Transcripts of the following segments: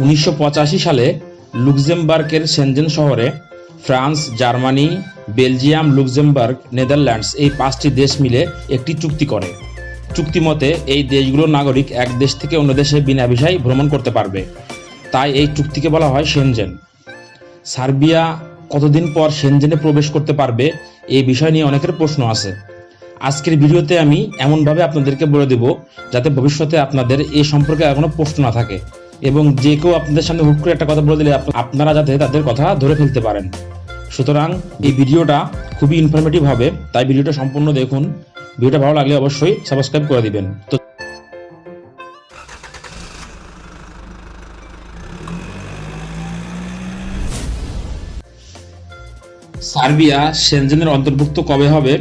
উনিশশো পঁচাশি সালে লুক্সেমবার্গের সেনজেন শহরে France, Germany, Belgium, Luxembourg, Netherlands এই পাঁচটি দেশ মিলে একটি চুক্তি করে। চুক্তি মতে এই দেশগুলোর নাগরিক এক দেশ থেকে অন্য দেশে বিনা ভিসায় ভ্রমণ করতে পারবে। তাই এই চুক্তিকে বলা হয় সেনজেন। সার্বিয়া কতদিন পর সেনজেনে প্রবেশ করতে পারবে এই বিষয় নিয়ে অনেকের প্রশ্ন আছে। আজকের ভিডিওতে আমি এমনভাবে আপনাদেরকে বলে দেব, যাতে ভবিষ্যতে আপনাদের এ সম্পর্কে আর কোনো প্রশ্ন না থাকে। এবং যে কেউ আপনাদের সামনে হুট করে একটা কথা বলে দিলে আপনারা যাতে তাদের কথা ধরে ফেলতে পারেন। সুতরাং এই ভিডিওটা খুবই ইনফরমেটিভ হবে, তাই ভিডিওটা সম্পূর্ণ দেখুন। ভিডিওটা ভালো লাগলে অবশ্যই সাবস্ক্রাইব করে দিবেন। তো সার্বিয়া সেনজেনের অন্তর্ভুক্ত কবে হবে,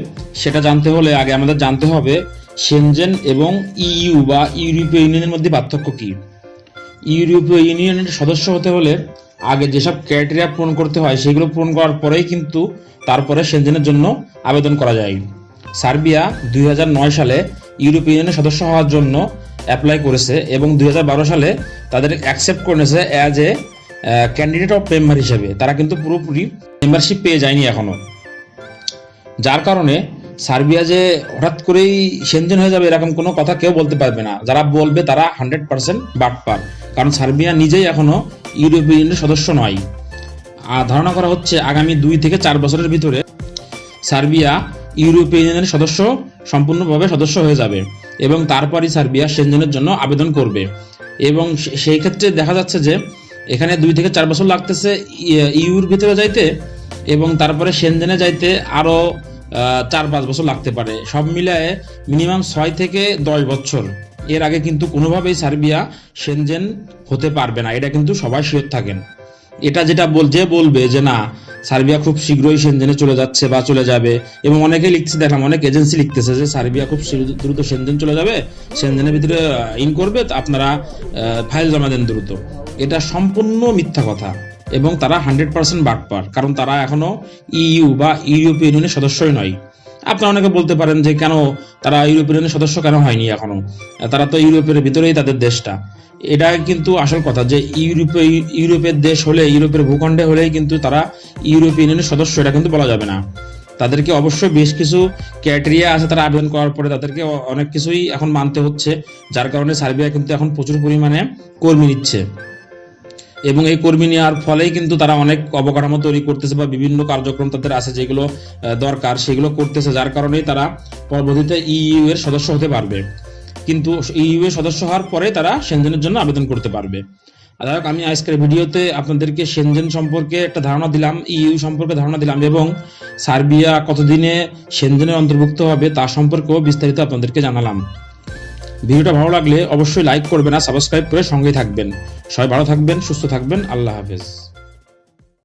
সেটা জানতে হলে আগে আমাদের জানতে হবে, সেনজেন এবং ইইউ বা ইউরোপীয় ইউনিয়নের মধ্যে পার্থক্য কি? ইউরোপীয় ইউনিয়নের সদস্য হতে হলে আগে যেসব ক্রাইটেরিয়া পূরণ করতে হয়, সেগুলো পূরণ করার পরেই কিন্তু তারপরে সেনজেনের জন্য আবেদন করা যায়। সার্বিয়া দুই হাজার নয় সালে ইউরোপীয় ইউনিয়নের সদস্য হওয়ার জন্য অ্যাপ্লাই করেছে এবং দুই হাজার বারো সালে তাদের অ্যাকসেপ্ট করে নিয়েছে as a candidate of member হিসেবে তারা কিন্তু পুরোপুরি মেম্বারশিপ পেয়ে যায়নি এখনও। যার কারণে সার্বিয়া যে হঠাৎ করেই সেনজেন হয়ে যাবে এরকম কোনো কথা কেউ বলতে পারবে না। যারা বলবে তারা হান্ড্রেড পার্সেন্ট বাটপার কারণ সার্বিয়া নিজেই এখনও ইউরোপীয় ইউনিয়নের সদস্য নয়। আর ধারণা করা হচ্ছে আগামী দুই থেকে চার বছরের ভিতরে সার্বিয়া ইউরোপীয় ইউনিয়নের সদস্য, সম্পূর্ণভাবে সদস্য হয়ে যাবে এবং তারপরই সার্বিয়া সেনজেনের জন্য আবেদন করবে। এবং সেই ক্ষেত্রে দেখা যাচ্ছে যে এখানে দুই থেকে চার বছর লাগতেছে ইউর ভিতরে যাইতে এবং তারপরে সেনজেনে যাইতে আরও চার পাঁচ বছর লাগতে পারে। সব মিলায়ে মিনিমাম ছয় থেকে দশ বছর। এর আগে কিন্তু কোনোভাবেই সার্বিয়া সেনজেন হতে পারবে না। এটা কিন্তু সবাই শিওর থাকেন। এটা যেটা বল, যে বলবে যে না, সার্বিয়া খুব শীঘ্রই সেনজেনে চলে যাচ্ছে বা চলে যাবে, এবং অনেকে লিখছে, দেখলাম অনেক এজেন্সি লিখতেছে যে সার্বিয়া খুব দ্রুত সেনজেন চলে যাবে সেনজেনের ভিতরে ইন করবে আপনারা ফাইল জমা দেন দ্রুত। এটা সম্পূর্ণ মিথ্যা কথা। এবং তারা হান্ড্রেড পার্সেন্ট বাটপার, কারণ তারা এখনও ইইউ বা ইউরোপীয় ইউনিয়নের সদস্যই নয়। আপনারা অনেকে বলতে পারেন যে কেন তারা ইউরোপীয় ইউনিয়নের সদস্য কেন হয়নি এখনও? তারা তো ইউরোপের ভিতরেই তাদের দেশটা। এটা কিন্তু আসল কথা যে ইউরোপে ইউরোপের দেশ হলে ইউরোপের ভূখণ্ডে হলেই কিন্তু তারা ইউরোপীয় ইউনিয়নের সদস্য, এটা কিন্তু বলা যাবে না। তাদেরকে অবশ্যই বেশ কিছু ক্রাইটেরিয়া আছে তারা আবেদন করার পরে তাদেরকে অনেক কিছুই এখন মানতে হচ্ছে, যার কারণে সার্বিয়া কিন্তু এখন প্রচুর পরিমাণে কর্মী নিচ্ছে। এবং এই কর্মী নেওয়ার ফলেই কিন্তু তারা অনেক অবকাঠামো তৈরি করতেছে বা বিভিন্ন কার্যক্রম তাদের আছে যেগুলো দরকার সেগুলো করতেছে যার কারণেই তারা পরবর্তীতে ইইউ এর সদস্য হতে পারবে। কিন্তু ইইউ এর সদস্য হওয়ার পরে তারা সেনজেনের জন্য আবেদন করতে পারবে। যাই হোক, আমি আজকের ভিডিওতে আপনাদেরকে সেনজেন সম্পর্কে একটা ধারণা দিলাম ইইউ সম্পর্কে ধারণা দিলাম এবং সার্বিয়া কতদিনে সেনজেনের অন্তর্ভুক্ত হবে তা সম্পর্কেও বিস্তারিত আপনাদেরকে জানালাম। ভিডিওটা ভালো লাগলে অবশ্যই লাইক করবেন আর সাবস্ক্রাইব করে সঙ্গেই থাকবেন। সবাই ভালো থাকবেন, সুস্থ থাকবেন। আল্লাহ হাফেজ।